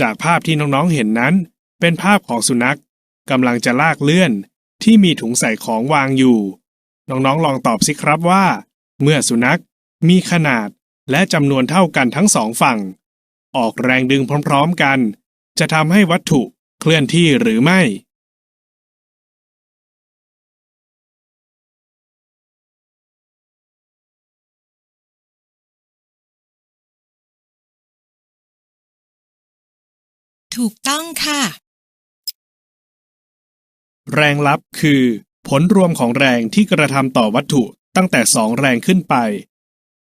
จากภาพที่น้องๆเห็นนั้น เป็นภาพของสุนัขกำลังจะลากเลื่อน ที่มีถุงใส่ของวางอยู่ น้องๆลองตอบสิครับว่า เมื่อสุนัขมีขนาดและจำนวนเท่ากันทั้งสองฝั่ง ออกแรงดึงพร้อมๆกัน จะทำให้วัตถุเคลื่อนที่หรือไม่ ถูกต้องค่ะ แรงลับคือ ผลรวมของแรงที่กระทำต่อวัตถุตั้งแต่สองแรงขึ้นไป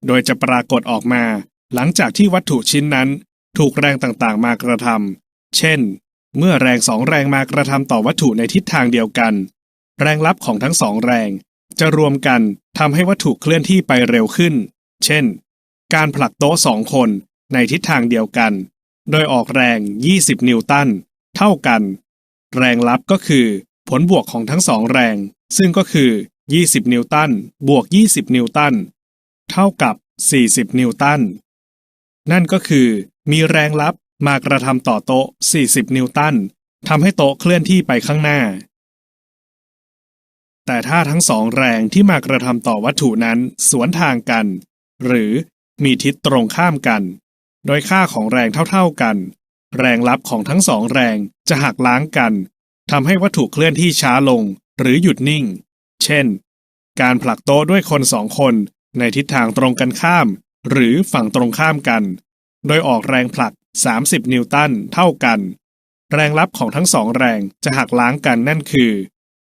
โดยจะปรากฏออกมา หลังจากที่วัตถุชิ้นนั้น ถูกแรงต่างๆมากระทำเช่น เมื่อแรงสองแรงมากระทำต่อวัตถุในทิศทางเดียวกัน แรงลับของทั้งสองแรง จะรวมกันทำให้วัตถุเคลื่อนที่ไปเร็วขึ้น เช่น การผลักโต๊ะสองคนในทิศทางเดียวกัน โดยออกแรง 20 นิวตัน เท่ากัน แรงลับก็คือ ผลบวกของทั้งสองแรง ซึ่งก็คือ 20 นิวตัน บวก 20 นิวตัน เท่ากับ 40 นิวตัน นั่นก็คือ มีแรงลับมากระทำต่อโต๊ะ 40 นิวตันทำให้โต๊ะเคลื่อนที่ไปข้างหน้า แต่ถ้าทั้งสองแรงที่มากระทำต่อวัตถุนั้นสวนทางกัน หรือมีทิศตรงข้ามกัน โดยค่าของแรงเท่าๆกัน แรงลับของทั้งสองแรงจะหักล้างกันทำให้วัตถุเคลื่อนที่ช้าลงหรือหยุดนิ่ง เช่น การผลักโต๊ะด้วยคนสองคนในทิศทางตรงกันข้าม หรือฝั่งตรงข้ามกัน โดยออกแรงผลัก 30 นิวตันเท่ากัน แรงลับของทั้งสองแรงจะหักล้างกันนั่นคือ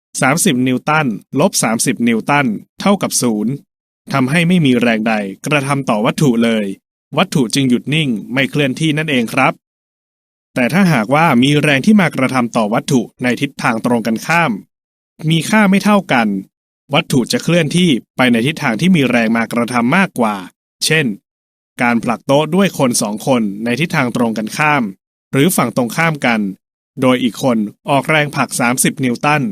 30 นิวตันลบ 30 นิวตันเท่ากับศูนย์ทำให้ไม่มีแรงใดกระทำต่อวัตถุเลย วัตถุจึงหยุดนิ่งไม่เคลื่อนที่นั่นเองครับ แต่ถ้าหากว่ามีแรงที่มากระทำต่อวัตถุในทิศทางตรงกันข้าม มีค่าไม่เท่ากัน วัตถุจะเคลื่อนที่ไปในทิศทางที่มีแรงมากระทำมากกว่า เช่น การผลักโต๊ะด้วยคนสองคนในทิศทางตรงกันข้าม หรือฝั่งตรงข้ามกัน โดยอีกคนออกแรงผลัก 30 นิวตัน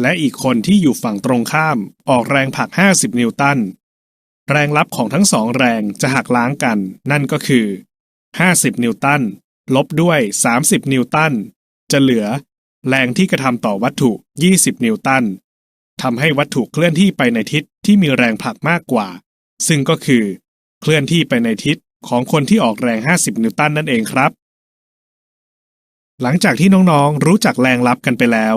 และอีกคนที่อยู่ฝั่งตรงข้ามออกแรงผลัก 50 นิวตัน แรงลับของทั้งสองแรงจะหักล้างกัน นั่นก็คือ 50 นิวตัน ลบด้วย 30 นิวตัน จะเหลือ แรงที่กระทำต่อวัตถุ 20 นิวตันทำให้วัตถุเคลื่อนที่ไปในทิศที่มีแรงผลักมากกว่า ซึ่งก็คือ เคลื่อนที่ไปในทิศของคนที่ออกแรง 50 นิวตันนั่นเองครับ หลังจากที่น้องๆ รู้จักแรงลับกันไปแล้ว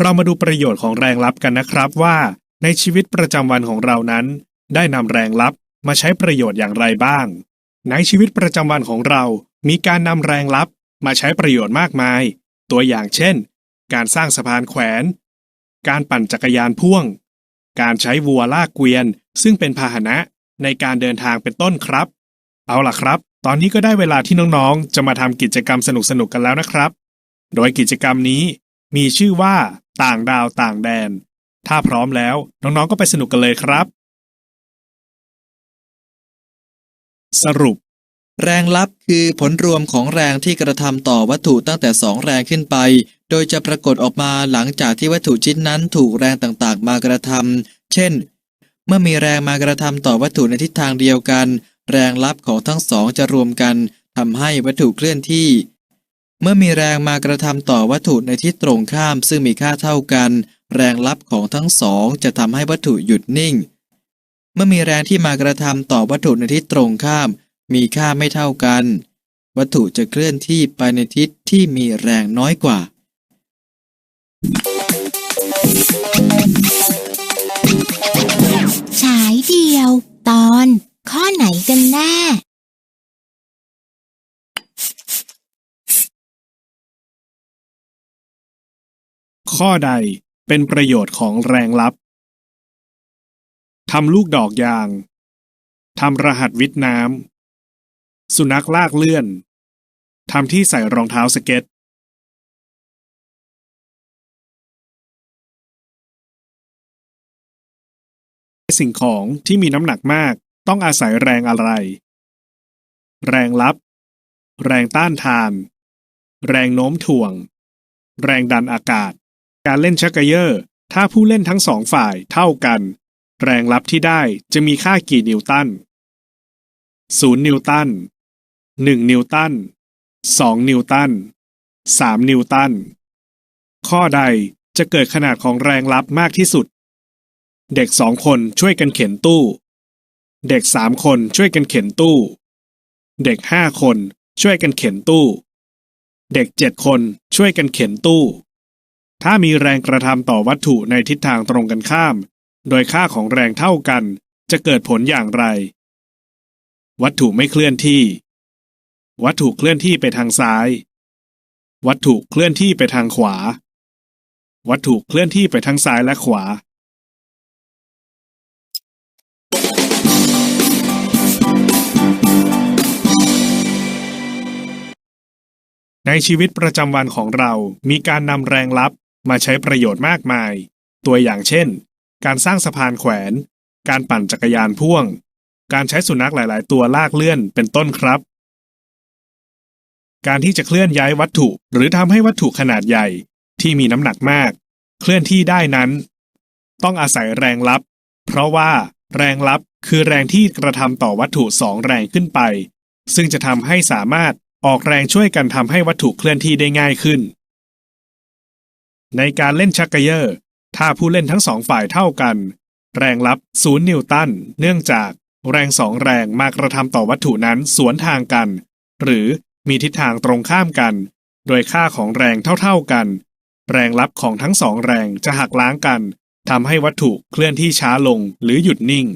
เรามาดูประโยชน์ของแรงลับกันนะครับว่า ในชีวิตประจำวันของเรานั้น ได้นำแรงลับมาใช้ประโยชน์อย่างไรบ้าง ในชีวิตประจำวันของเรา มีการนำแรงลับมาใช้ประโยชน์มากมาย ตัวอย่างเช่น การสร้างสะพานแขวน การปั่นจักรยานพ่วง การใช้วัวลากเกวียน ซึ่งเป็นพาหนะในการเดินทางเป็นต้นครับ เอาล่ะครับ ตอนนี้ก็ได้เวลาที่น้องๆ จะมาทำกิจกรรมสนุกๆกันแล้วนะครับ โดยกิจกรรมนี้มีชื่อว่า ต่างดาวต่างแดน ถ้าพร้อมแล้วน้องๆก็ไปสนุกกันเลยครับ สรุป แรงลับคือผลรวมของแรงที่กระทำต่อวัตถุตั้งแต่สองแรงขึ้นไป โดยจะปรากฏออกมาหลังจากที่วัตถุชิ้นนั้นถูกแรงต่างๆ มากระทำเช่น เมื่อมีแรงมากระทำต่อวัตถุในทิศทางเดียวกัน แรงลับของทั้งสองจะรวมกันทำให้วัตถุเคลื่อนที่ เมื่อมีแรงมากระทำต่อวัตถุในทิศตรงข้ามซึ่งมีค่าเท่ากัน แรงลับของทั้งสองจะทำให้วัตถุหยุดนิ่ง มื่อมีแรงที่มากระทำต่อวัตถุในทิศตรงข้าม มีค่าไม่เท่ากัน วัตถุจะเคลื่อนที่ไปในทิศที่มีแรงน้อยกว่า ฉายเดียว ตอน ข้อไหนกันแน่ข้อใดเป็นประโยชน์ของแรงลับ ทำลูกดอกยาง ทำรหัสวิทน้ำ สุนัขลากเลื่อน ทำที่ใส่รองเท้าสเก็ต สิ่งของที่มีน้ำหนักมากต้องอาศัยแรงอะไร แรงลับ แรงต้านทาน แรงโน้มถ่วง แรงดันอากาศ การเล่นชักเกยอร์ ถ้าผู้เล่นทั้งสองฝ่ายเท่ากัน แรงลับที่ได้จะมีค่ากี่นิวตัน 0 นิวตัน 1 นิวตัน 2 นิวตัน 3 นิวตัน ข้อใดจะเกิดขนาดของแรงลับมากที่สุด เด็กสองคนช่วยกันเข็นตู้ เด็กสามคนช่วยกันเข็นตู้ เด็กห้าคนช่วยกันเข็นตู้ เด็กเจ็ดคนช่วยกันเข็นตู้ ถ้ามีแรงกระทำต่อวัตถุในทิศทางตรงกันข้าม โดยค่าของแรงเท่ากันจะเกิดผลอย่างไร วัตถุไม่เคลื่อนที่ วัตถุเคลื่อนที่ไปทางซ้าย วัตถุเคลื่อนที่ไปทางขวา วัตถุเคลื่อนที่ไปทั้งซ้ายและขวาในชีวิตประจำวันของเรามีการนำแรงลับมาใช้ประโยชน์มากมาย ตัวอย่างเช่น การสร้างสะพานแขวน การปั่นจักรยานพ่วง การใช้สุนัขหลาย ๆ ตัวลากเลื่อนเป็นต้นครับ การที่จะเคลื่อนย้ายวัตถุหรือทำให้วัตถุขนาดใหญ่ที่มีน้ำหนักมาก เคลื่อนที่ได้นั้น ต้องอาศัยแรงลับ เพราะว่าแรงลับคือแรงที่กระทำต่อวัตถุสองแรงขึ้นไป ซึ่งจะทำให้สามารถออกแรงช่วยกันทำให้วัตถุเคลื่อนที่ได้ง่ายขึ้น ในการเล่นชักเกยอร์ ถ้าผู้เล่นทั้งสองฝ่ายเท่ากัน แรงลับศูนย์นิวตัน เนื่องจากแรงสองแรงมากระทำต่อวัตถุนั้นสวนทางกัน หรือมีทิศทางตรงข้ามกัน โดยค่าของแรงเท่าๆกัน แรงลับของทั้งสองแรงจะหักล้างกันทำให้วัตถุเคลื่อนที่ช้าลงหรือหยุดนิ่ง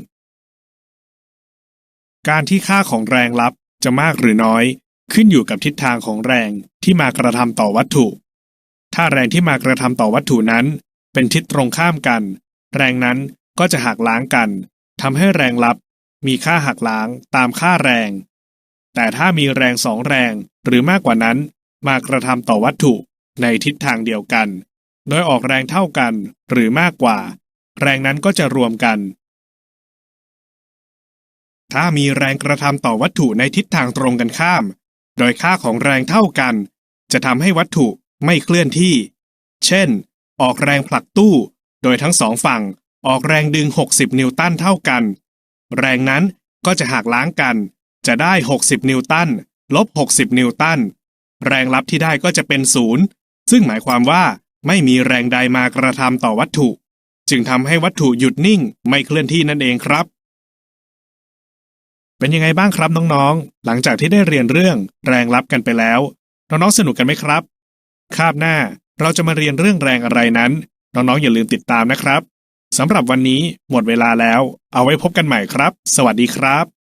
การที่ค่าของแรงลับจะมากหรือน้อย ขึ้นอยู่กับทิศทางของแรงที่มากระทำต่อวัตถุ ถ้าแรงที่มากระทำต่อวัตถุนั้น เป็นทิศตรงข้ามกัน แรงนั้นก็จะหักล้างกันทำให้แรงลับมีค่าหักล้างตามค่าแรง แต่ถ้ามีแรงสองแรงหรือมากกว่านั้นมากระทำต่อวัตถุในทิศทางเดียวกัน โดยออกแรงเท่ากันหรือมากกว่า แรงนั้นก็จะรวมกัน ถ้ามีแรงกระทำต่อวัตถุในทิศทางตรงกันข้าม โดยค่าของแรงเท่ากัน จะทำให้วัตถุไม่เคลื่อนที่ เช่น ออกแรงผลักตู้ โดยทั้งสองฝั่งออกแรงดึง 60 นิวตันเท่ากัน แรงนั้นก็จะหักล้างกัน จะได้ 60 นิวตันลบ 60 นิวตัน แรงลับที่ได้ก็จะเป็นศูนย์ซึ่งหมายความว่าไม่มีแรงใดมากระทำต่อวัตถุ จึงทำให้วัตถุหยุดนิ่งไม่เคลื่อนที่นั่นเองครับ เป็นยังไงบ้างครับน้องๆ หลังจากที่ได้เรียนเรื่องแรงลับกันไปแล้ว น้องๆสนุกกันไหมครับ คาบหน้า เราจะมาเรียนเรื่องแรงอะไรนั้น น้องๆอย่าลืมติดตามนะครับสำหรับวันนี้หมดเวลาแล้ว เอาไว้พบกันใหม่ครับ สวัสดีครับ